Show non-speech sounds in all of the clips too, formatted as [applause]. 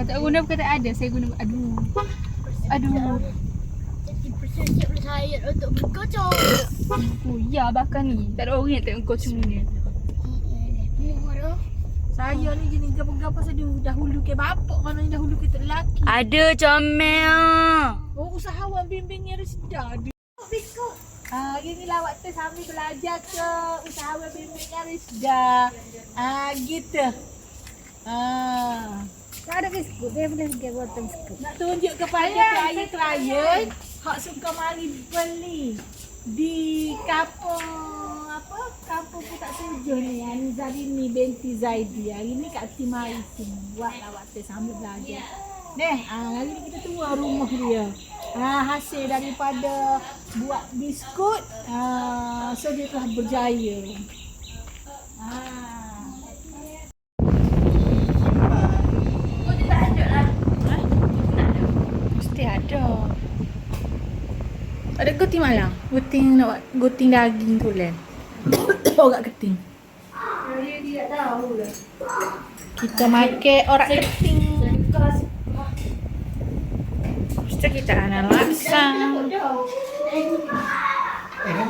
Kata guna kata ada, saya guna aduh. Aduh. Jadi bersedia saya untuk berkocok. Oh, ya bakal ni. Tak ada orang yang tengok cuma ni. Saya ni jenis gapa-gapa sedu dahulu ke bapak mana dahulu kita lelaki. Ada comel. Oh usahawan bimbingnya Rizda. Oh, biskut. Ah, inilah waktu kami belajar ke usahawan bimbingnya Rizda. Ah, gitu. Ah. Tak ada biskut, dia boleh pergi buat biskut. Nak tunjuk kepada klien-klien hak suka mari beli di kampung apa? Kampung Putak Tujuh ni. Ani Zarini binti Zaidi. Hari ni Kak Ti mari sini. Buatlah waktu sambil belajar. Neh, ah, hari ni kita tua rumah dia. Ah, hasil daripada buat biskut, ah, so dia telah berjaya. Ah. Mesti ada. Ada guting malang. Guting nak buat guting daging tu len. Orang keting. Kita makan orang keting. Mesti kita anak laksa.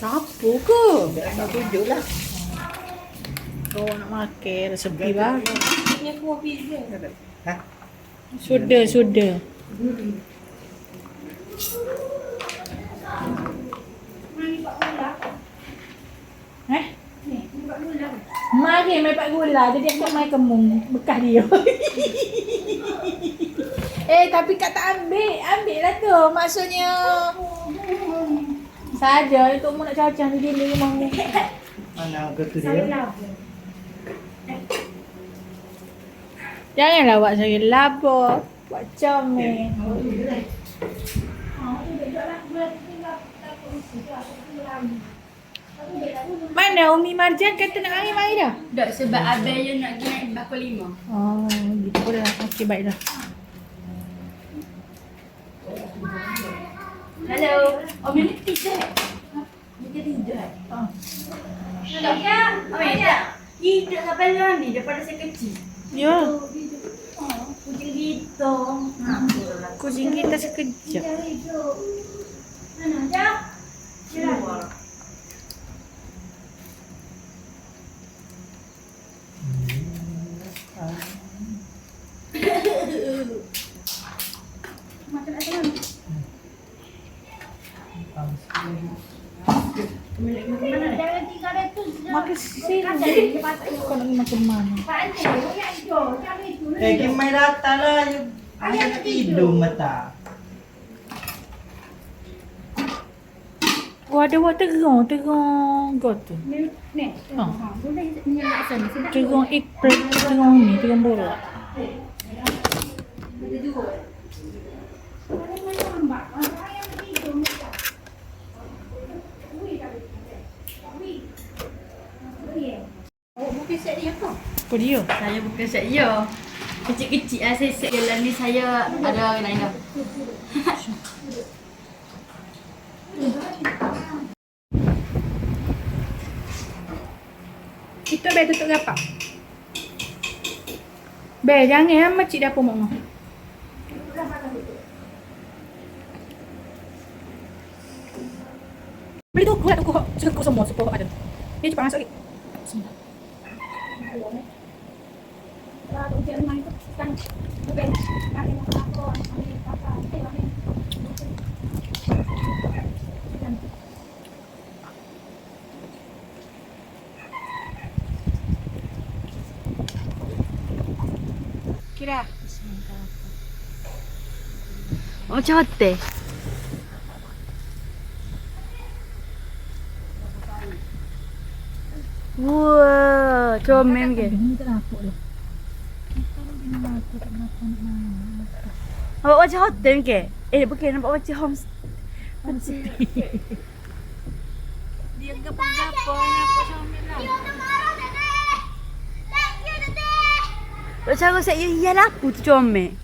Siapa ke? nak tunjuk lah. Kau nak makan resepi baru. Ha? Sudah, sudah. Eh? Mari main pak gula. Jadi aku main kemung. Bekas dia. [laughs] eh, tapi kak tak ambil. Ambil lah tu. Maksudnya... Saja. Itu mu nak cacah ni dia ni rumah mu. Mana ke tu dia? Janganlah buat saya labor. Buat comel. Mana Umi Marjan kata nak air mai dah? Tak sebab abang je nak pergi naik bakul lima. Oh, gitu boleh lah. Okey, baiklah. Hello. Oh. Dia tidur. Oh. Tak ya? Oh, ya. Hidup sampai lah ni daripada saya kecil. Ya, kucing gitu. Ha. kucing kita sekejap. Mana jap? Makan apa lagi? Mana? Eh, rata lah. Mata. Oh, ada buat terong. Terong kau tu. Ni, ni. Ha. Terong eggplant. Terong ni. Terong borak. Oh, bukan set dia apa? Dia? Saya bukan set ya. Kecil-kecil lah saya set jalan ni saya ada orang lain dah. [laughs] Kita bel tutup gapak. Bel, jangan makcik dapur mak. Beli tu, kuat tu kuat. Cukup semua, semua ada. Dia cepat masuk lagi. Semua. Kira. Macam hotel. Wow. comel ke. Ini tak nampak lah. Ini mata tak nampak mana. Nampak macam hotel ke? Eh, bukan nampak macam home Dia gapo-gapo nampak comel lah. Macam aku saya ya lah aku tu comel.